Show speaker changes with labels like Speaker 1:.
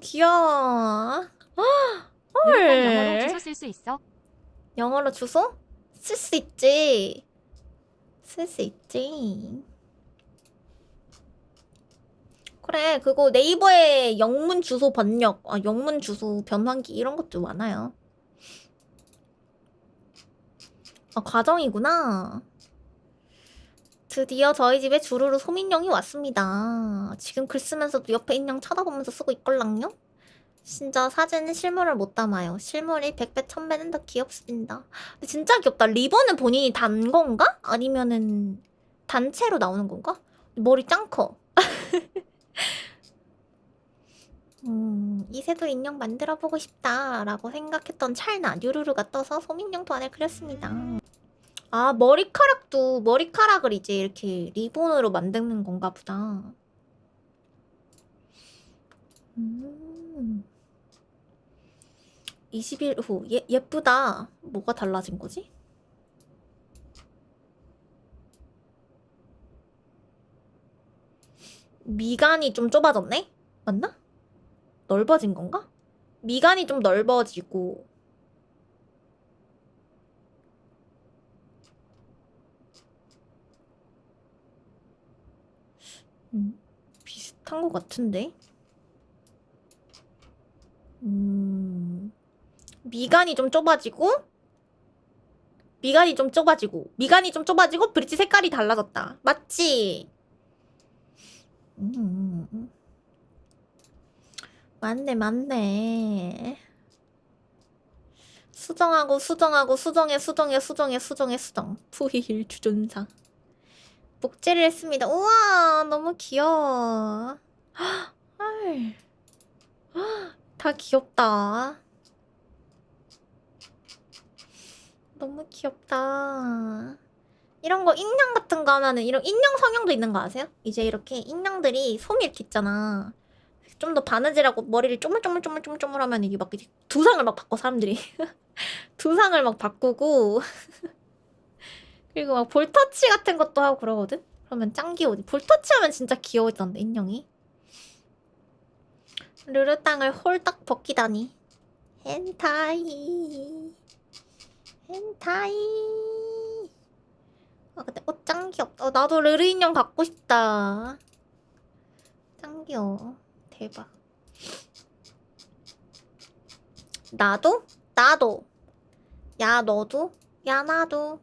Speaker 1: 귀여워.
Speaker 2: 누룩한 영어로
Speaker 1: 헐.
Speaker 2: 주소 쓸 수 있어?
Speaker 1: 영어로 주소? 쓸 수 있지. 쓸 수 있지. 그래, 그거 네이버에 영문 주소 번역, 아, 영문 주소 변환기 이런 것도 많아요. 아, 과정이구나. 드디어 저희 집에 주루루 소민영이 왔습니다. 지금 글 쓰면서도 옆에 인형 쳐다보면서 쓰고 있걸랑요? 진짜 사진은 실물을 못 담아요. 실물이 100배, 1000배는 더 귀엽습니다. 근데 진짜 귀엽다. 리본은 본인이 단 건가? 아니면은 단체로 나오는 건가? 머리 짱 커. 음, 이세돌 인형 만들어 보고 싶다라고 생각했던 찰나 뉴루루가 떠서 소민영 도안을 그렸습니다. 아, 머리카락도 머리카락을 이제 이렇게 리본으로 만드는 건가 보다. 음. 20일 후 예, 예쁘다. 뭐가 달라진 거지? 미간이 좀 좁아졌네? 맞나? 넓어진 건가? 미간이 좀 넓어지고 음, 비슷한 것 같은데? 음, 미간이 좀 좁아지고 미간이 좀 좁아지고 미간이 좀 좁아지고 브릿지 색깔이 달라졌다. 맞지? 음, 음, 음. 맞네, 맞네. 수정하고 수정하고 수정해 수정해 수정해 수정해 수정. 푸히힐 주존사. 복제를 했습니다. 우와, 너무 귀여워. 헐. 다 귀엽다. 너무 귀엽다. 이런 거 인형 같은 거 하면은 이런 인형 성형도 있는 거 아세요? 이제 이렇게 인형들이 솜이 이렇게 있잖아. 좀 더 바느질하고 머리를 쪼물쪼물쪼물쪼물쪼물 하면 이게 막 두상을 막 바꿔 사람들이 두상을 막 바꾸고 그리고 막 볼터치 같은 것도 하고 그러거든. 그러면 짱 귀여워. 볼터치 하면 진짜 귀여워지던데 인형이. 르르땅을 홀딱 벗기다니. 헨타이. 헨타이. 아 근데 옷 짱 귀엽다. 어, 나도 르르 인형 갖고 싶다. 짱 귀여워. 대박. 나도? 나도. 야 너도? 야 나도.